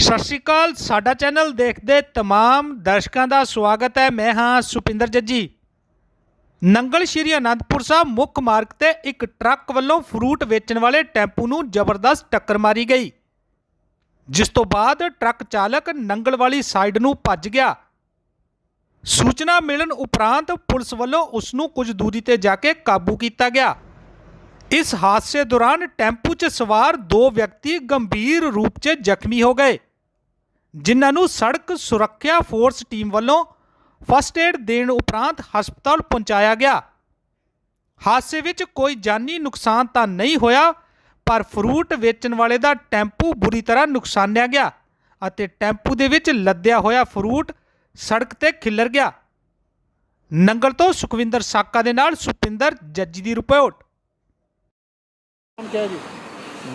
ਸਤਿ ਸ਼੍ਰੀ ਅਕਾਲ ਸਾਡਾ ਚੈਨਲ ਦੇਖਦੇ तमाम ਦਰਸ਼ਕਾਂ ਦਾ ਸਵਾਗਤ ਹੈ ਮੈਂ ਹਾਂ ਸੁਪਿੰਦਰ ਜੱਜੀ ਨੰਗਲ ਸ਼੍ਰੀ ਅਨੰਦਪੁਰ ਸਾਹਿਬ ਮੁੱਖ ਮਾਰਗ ਤੇ ਇੱਕ ਟਰੱਕ ਵੱਲੋਂ ਫਰੂਟ ਵੇਚਣ ਵਾਲੇ ਟੈਂਪੂ ਨੂੰ ਜ਼ਬਰਦਸਤ ਟੱਕਰ ਮਾਰੀ ਗਈ ਜਿਸ ਤੋਂ ਬਾਅਦ ਟਰੱਕ ਚਾਲਕ ਨੰਗਲ ਵਾਲੀ ਸਾਈਡ ਨੂੰ ਭੱਜ ਗਿਆ ਸੂਚਨਾ ਮਿਲਣ ਉਪਰੰਤ ਪੁਲਿਸ ਵੱਲੋਂ ਉਸ ਨੂੰ ਕੁਝ ਦੂਰੀ ਤੇ ਜਾ ਕੇ ਕਾਬੂ ਕੀਤਾ ਗਿਆ ਇਸ ਹਾਦਸੇ ਦੌਰਾਨ ਟੈਂਪੂ 'ਚ ਸਵਾਰ ਦੋ ਵਿਅਕਤੀ ਗੰਭੀਰ ਰੂਪ 'ਚ ਜ਼ਖਮੀ ਹੋ ਗਏ ਜਿਨ੍ਹਾਂ ਨੂੰ ਸੜਕ ਸੁਰੱਖਿਆ ਫੋਰਸ ਟੀਮ ਵੱਲੋਂ ਫਸਟ ਏਡ ਦੇਣ ਉਪਰੰਤ ਹਸਪਤਾਲ ਪਹੁੰਚਾਇਆ ਗਿਆ। ਹਾਦਸੇ ਵਿੱਚ ਕੋਈ ਜਾਨੀ ਨੁਕਸਾਨ ਤਾਂ ਨਹੀਂ ਹੋਇਆ, ਪਰ ਫਰੂਟ ਵੇਚਣ ਵਾਲੇ ਦਾ ਟੈਂਪੂ ਬੁਰੀ ਤਰ੍ਹਾਂ ਨੁਕਸਾਨਿਆ ਗਿਆ ਅਤੇ ਟੈਂਪੂ ਦੇ ਵਿੱਚ ਲੱਦਿਆ ਹੋਇਆ ਫਰੂਟ ਸੜਕ ਤੇ ਖਿੱਲਰ ਗਿਆ। ਨੰਗਲ ਤੋਂ ਸੁਖਵਿੰਦਰ ਸਾਕਾ ਦੇ ਨਾਲ ਸੁਪਿੰਦਰ ਜੱਜੀ ਦੀ ਰਿਪੋਰਟ। ਜੀ?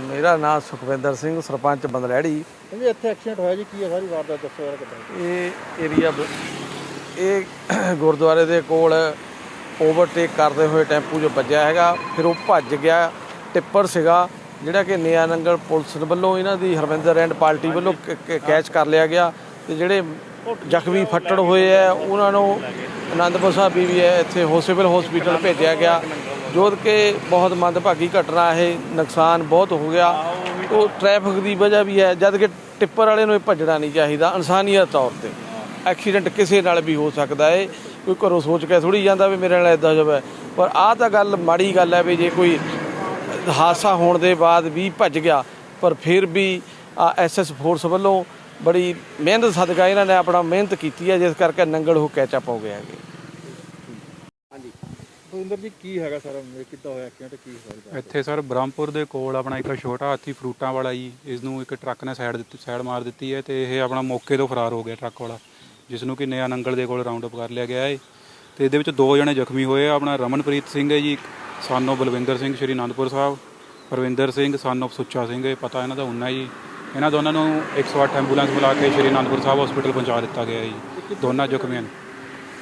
ਮੇਰਾ ਨਾਮ ਸੁਖਵਿੰਦਰ ਸਿੰਘ ਸਰਪੰਚ ਬੰਦਲੈੜੀ ਕਹਿੰਦੇ ਇੱਥੇ ਐਕਸੀਡੈਂਟ ਹੋਇਆ ਜੀ ਕੀ ਹੈ? ਸਾਰੀ ਵਾਰਦਾਤ ਦੱਸੋ ਯਾਰ ਕਿੱਦਾਂ ਇਹ ਏਰੀਆ ਇਹ ਗੁਰਦੁਆਰੇ ਦੇ ਕੋਲ ਓਵਰਟੇਕ ਕਰਦੇ ਹੋਏ ਟੈਂਪੂ 'ਚ ਵੱਜਿਆ ਹੈਗਾ ਫਿਰ ਉਹ ਭੱਜ ਗਿਆ ਟਿੱਪਰ ਸੀਗਾ ਜਿਹੜਾ ਕਿ ਨਿਆ ਨੰਗਲ ਪੁਲਿਸ ਵੱਲੋਂ ਇਹਨਾਂ ਦੀ ਹਰਵਿੰਦਰ ਐਂਡ ਪਾਰਟੀ ਵੱਲੋਂ ਕੈਚ ਕਰ ਲਿਆ ਗਿਆ ਤੇ ਜਿਹੜੇ ਜ਼ਖਮੀ ਫੱਟੜ ਹੋਏ ਆ ਉਹਨਾਂ ਨੂੰ ਆਨੰਦਪੁਰ ਸਾਹਿਬ ਵੀ ਹੈ ਇੱਥੇ ਸਿਵਲ ਹਸਪੀਟਲ ਭੇਜਿਆ ਗਿਆ। ਜੋ ਕਿ ਬਹੁਤ ਮੰਦਭਾਗੀ ਘਟਨਾ ਇਹ ਨੁਕਸਾਨ ਬਹੁਤ ਹੋ ਗਿਆ। ਉਹ ਟ੍ਰੈਫਿਕ ਦੀ ਵਜ੍ਹਾ ਵੀ ਹੈ, ਜਦ ਕਿ ਟਿੱਪਰ ਵਾਲੇ ਨੂੰ ਇਹ ਭੱਜਣਾ ਨਹੀਂ ਚਾਹੀਦਾ, ਇਨਸਾਨੀਅਤ ਤੌਰ ਤੇ। ਐਕਸੀਡੈਂਟ ਕਿਸੇ ਨਾਲ ਵੀ ਹੋ ਸਕਦਾ ਹੈ ਕੋਈ ਘਰੋਂ ਸੋਚ ਕੇ ਥੋੜੀ ਜਾਂਦਾ ਵੀ ਮੇਰੇ ਨਾਲ ਇਦਾਂ ਜਾਵੇ। ਪਰ ਆਹ ਤਾਂ ਗੱਲ ਮਾੜੀ ਗੱਲ ਹੈ ਵੀ ਜੇ ਕੋਈ ਹਾਦਸਾ ਹੋਣ ਦੇ ਬਾਅਦ ਵੀ ਭੱਜ ਗਿਆ, ਪਰ ਫਿਰ ਵੀ ਐਸਐਸ ਫੋਰਸ ਵੱਲੋਂ ਬੜੀ ਮਿਹਨਤ ਸਦਕਾ ਇਹਨਾਂ ਨੇ ਆਪਣਾ ਮਿਹਨਤ ਕੀਤੀ ਹੈ, ਜਿਸ ਕਰਕੇ ਨੰਗਲ ਹੋ ਕੈਚਅਪ ਹੋ ਗਿਆ ਹੈਗੇ। ਸੁਰਿੰਦਰ ਜੀ, ਕੀ ਹੈਗਾ ਸਾਰਾ ਇਹ ਕਿੱਦਾਂ ਹੋਇਆ ਐਕਸੀਡੈਂਟ ਕੀ ਹੋਇਆ ਇੱਥੇ ਸਰ ਬ੍ਰਹਮਪੁਰ ਦੇ ਕੋਲ ਆਪਣਾ ਇੱਕ ਛੋਟਾ ਹਾਥੀ ਫਰੂਟਾਂ ਵਾਲਾ ਜੀ ਇਸ ਨੂੰ ਇੱਕ ਟਰੱਕ ਨੇ ਸਾਈਡ ਦਿੱਤੀ ਸਾਈਡ ਮਾਰ ਦਿੱਤੀ ਹੈ ਤੇ ਇਹ ਆਪਣਾ ਮੌਕੇ ਤੋਂ ਫਰਾਰ ਹੋ ਗਿਆ ਟਰੱਕ ਵਾਲਾ ਜਿਸ ਨੂੰ ਕਿ ਨਿਆ ਨੰਗਲ ਦੇ ਕੋਲ ਰਾਉਂਡ ਅਪ ਕਰ ਲਿਆ ਗਿਆ ਹੈ ਤੇ ਇਹਦੇ ਵਿੱਚ ਦੋ ਜਣੇ ਜ਼ਖਮੀ ਹੋਏ ਆ, ਆਪਣਾ ਰਮਨਪ੍ਰੀਤ ਸਿੰਘ ਹੈ ਜੀ ਸਾਨੋ ਬਲਵਿੰਦਰ ਸਿੰਘ, ਸ਼੍ਰੀ ਅਨੰਦਪੁਰ ਸਾਹਿਬ, ਪਰਵਿੰਦਰ ਸਿੰਘ ਸਾਨੋ ਸੁੱਚਾ ਸਿੰਘ ਇਹ ਪਤਾ ਇਹਨਾਂ ਦਾ ਉਨਾ ਜੀ ਇਹਨਾਂ ਦੋਨਾਂ ਨੂੰ 108 ਐਂਬੂਲੈਂਸ ਬੁਲਾ ਕੇ ਸ਼੍ਰੀ ਅਨੰਦਪੁਰ ਸਾਹਿਬ ਹਸਪੀਟਲ ਪਹੁੰਚਾ ਦਿੱਤਾ ਗਿਆ ਜੀ, ਦੋਨਾਂ ਜ਼ਖਮੀਆਂ ਨੂੰ।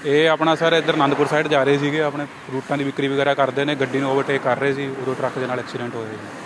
ਇਹ ਆਪਣਾ ਸਰ ਇੱਧਰ ਅਨੰਦਪੁਰ ਸਾਈਡ ਜਾ ਰਹੇ ਸੀਗੇ, ਆਪਣੇ ਰੂਟਾਂ ਦੀ ਵਿਕਰੀ ਵਗੈਰਾ ਕਰਦੇ ਨੇ, ਗੱਡੀ ਨੂੰ ਓਵਰਟੇਕ ਕਰ ਰਹੇ ਸੀ, ਉਦੋਂ ਟਰੱਕ ਦੇ ਨਾਲ ਐਕਸੀਡੈਂਟ ਹੋਇਆ ਜੀ